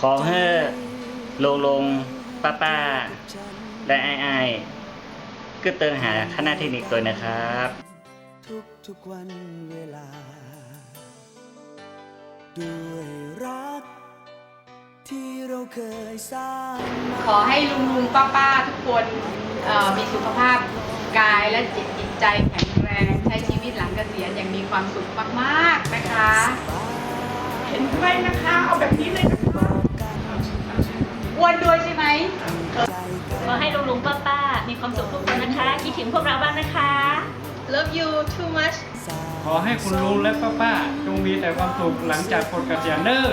ขอให้ลงลงป้าป้าและไอ้ไอ้ายก็เติงหาคณะเทคนิคตัวนะครับ ทุกทุกๆวันเวลา ด้วยรัก ที่เราเคยสร้างมาขอให้ลุงลุงป้าป้าทุกคนเอ่อมีสุขภาพกายและจิตจิตใจแข็งแรง ใช้ชีวิตหลังเกษียณอย่างมีความสุขมากๆ นะคะเห็นด้วยนะคะ เอาแบบนี้เลยนะคะอ้วนด้วยใช่ไหมขอให้ลุงลุงป้าป้ามีความสุขทุกคนนะคะ คิดถึงพวกเราบ้างนะคะ Love you too much ขอให้คุณลุงและป้าป้าจงมีแต่ความสุขหลังจากปลดเกษียณเด้อ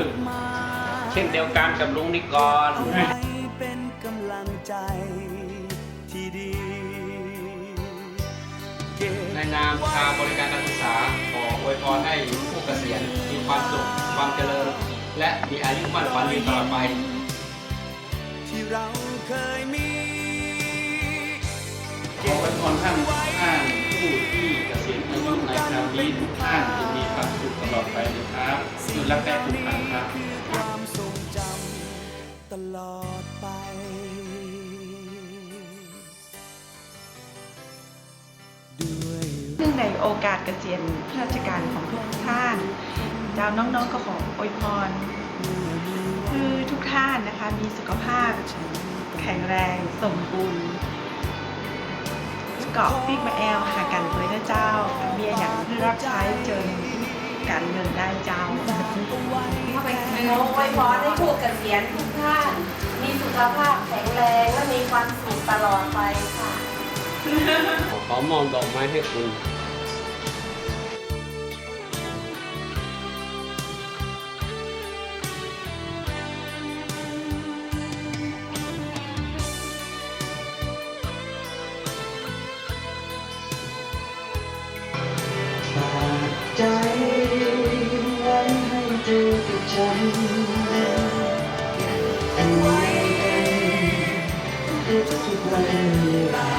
เช่นเดียวกันกับลุงนิกรไว้เป็นกำลังใจที่ดีเก็บในนามชาวบริการการศึกษาขออวยพรให้ผู้เกษียณมี ความสุข ความเจริญ และมีอายุมั่นขวัญยืนตลอดไป ที่เราเคยมีขออวยพรท่านท่านผู้ที่เกษียณอายุในคราวนี้ทุกท่านจะมีความสุขตลอดไปนะครับอยู่รักแท้ทุกท่านครับความทรงจำตลอดไปด้วยเนื่องในโอกาสเกษียณราชการของทุกท่าน ดาวน้องๆก็ขออวยพร คือทุกท่านนะคะมีสุขภาพแข็งแรงสมบูรณ์เกาะปีกมาแอลหากันเลยนะเจ้าเมียอย่างที่รับใช้จนการเงินได้เจ้าขออวยพรให้ผู้เกษียณทุกท่าน มีสุขภาพแข็งแรงและมีความสุขตลอดไปค่ะขอมองดอกไม้ให้คุณ ใจไว้ให้เจอกับฉันอยู่ด้วยกันทุกๆวันเวลา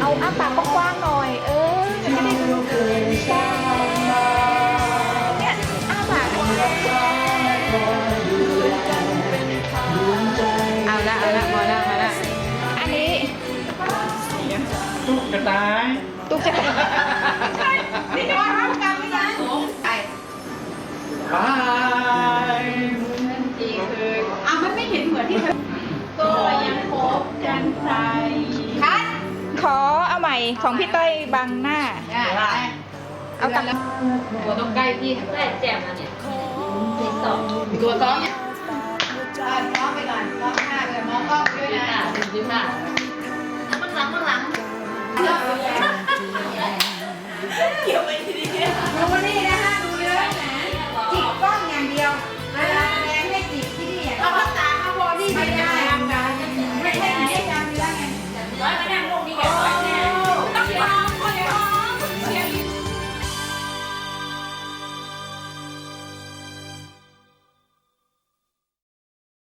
เอาอ้าปากกว้างๆหน่อย เออที่เราเคยสร้างมาเของพี่เต้ยบังหน้า ได้เอากลับตัวต้องใกล้พี่แม่แจ่มอันเนี่ยสองตัวซ้อมเนี่ย